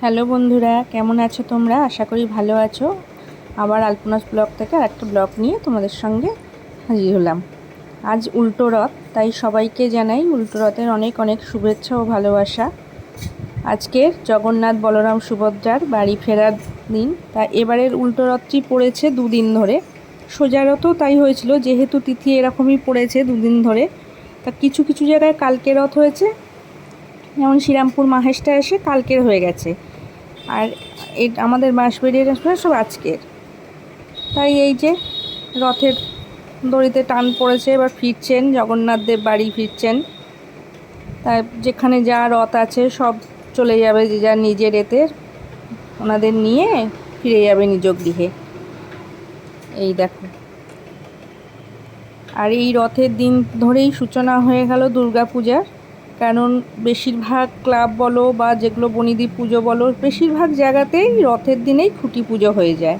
Hello বন্ধুরা, কেমন আছো তোমরা? আশা করি ভালো আছো। আবার আলপনাস ব্লগ থেকে আর একটা ব্লগ নিয়ে তোমাদের সঙ্গে হাজির হলাম। আজ উল্টো রথ, তাই সবাইকে জানাই উল্টো রথের অনেক অনেক শুভেচ্ছা ও ভালোবাসা। আজকের জগন্নাথ বলরাম সুভদ্রার বাড়ি ফেরার দিন, তা এবারের উল্টো রথটি পড়েছে দুদিন ধরে। সোজা রথও তাই হয়েছিল, যেহেতু তিথি এরকমই পড়েছে দুদিন ধরে। তা কিছু কিছু জায়গায় কালকে রথ হয়েছে যেমন শ্রীরামপুর মাহেশটা এসে কালকের হয়ে গেছে। আর এই আমাদের বাঁশবেড়িয়ার আসবে সব আজকের। তাই এই যে রথের দড়িতে টান পড়েছে, এবার ফিরছেন, জগন্নাথ দেব বাড়ি ফিরছেন। তাই যেখানে যা রথ আছে সব চলে যাবে যে যা নিজের এতে ওনাদের নিয়ে ফিরে যাবে নিজ গৃহে। এই দেখো। আর এই রথের দিন ধরেই সূচনা হয়ে গেল দুর্গা পূজার কারণ বেশিরভাগ ক্লাব বলো বা যেগুলো বনিদি পুজো বলো, বেশিরভাগ জায়গাতেই রথের দিনেই খুঁটি পুজো হয়ে যায়।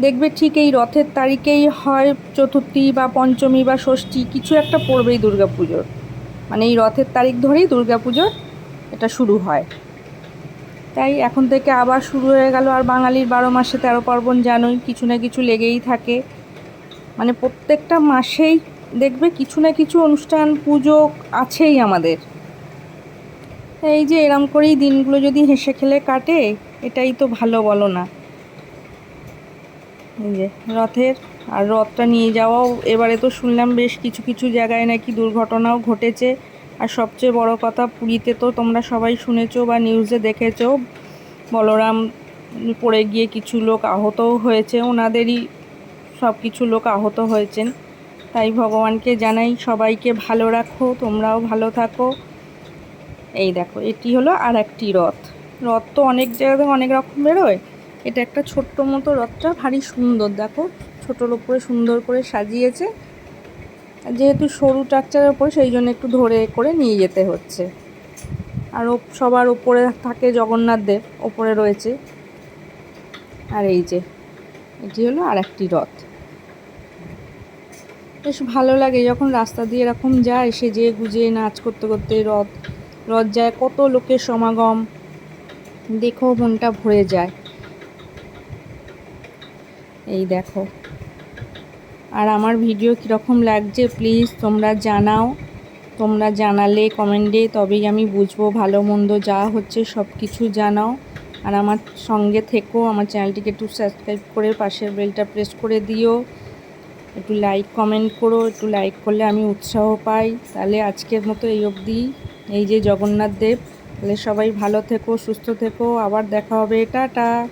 দেখবে ঠিক এই রথের তারিখেই হয় চতুর্থী বা পঞ্চমী বা ষষ্ঠী, কিছু একটা পড়বেই দুর্গা পুজোর। মানে এই রথের তারিখ ধরেই দুর্গা পুজোর এটা শুরু হয়। তাই এখন থেকে আবার শুরু হয়ে গেল, আর বাঙালির বারো মাসে তেরো পার্বণ জানোই, কিছু না কিছু লেগেই থাকে। মানে প্রত্যেকটা মাসেই দেখবে কিছু না কিছু অনুষ্ঠান, পুজো আছেই আমাদের। এই যে এরম করেই দিনগুলো যদি হেসে খেলে কাটে, এটাই তো ভালো বলো না। এই যে রথের, আর রথটা নিয়ে যাওয়াও, এবারে তো শুনলাম বেশ কিছু কিছু জায়গায় নাকি দুর্ঘটনাও ঘটেছে। আর সবচেয়ে বড় কথা, পুরীতে তো তোমরা সবাই শুনেছো বা নিউজে দেখেছ, বলরাম পড়ে গিয়ে কিছু লোক আহতও হয়েছে, ওনাদেরই সব কিছু লোক আহত হয়েছেন। তাই ভগবানকে জানাই, সবাইকে ভালো রাখো, তোমরাও ভালো থাকো। এই দেখো, এটি হলো আর একটি রথ। রথ তো অনেক জায়গাতে অনেক রকম বেরোয়। এটা একটা ছোট্ট মতো রথটা, ভারী সুন্দর, দেখো। ছোটোর ওপরে সুন্দর করে সাজিয়েছে। যেহেতু সরু ট্রাকচারের ওপরে সেই জন্য একটু ধরে করে নিয়ে যেতে হচ্ছে। আর সবার ওপরে থাকে জগন্নাথ দেব ওপরে রয়েছে। আর এই যে, এটি হলো আর একটি রথ। বেশ ভালো লাগে যখন রাস্তা দিয়ে এরকম যায় সেজে গুজে, নাচ করতে করতে রথ রথ যায়, কত লোকের সমাগম, দেখো মনটা ভরে যায়। এই দেখো। আর আমার ভিডিও কীরকম লাগছে প্লিজ তোমরা জানাও। তোমরা জানালে কমেন্টে, তবেই আমি বুঝব ভালো মন্দ যা হচ্ছে সব কিছু জানাও। আর আমার সঙ্গে থেকো, আমার চ্যানেলটিকে একটু সাবস্ক্রাইব করে পাশের বেলটা প্রেস করে দিও। একটু লাইক কমেন্ট করো, একটু লাইক করলে আমি উৎসাহ পাই। তাহলে আজকের মতো এই অবধি। এই যে জগন্নাথ দেব, তাহলে সবাই ভালো থেকো, সুস্থ থেকো। আবার দেখা হবে। টাটা!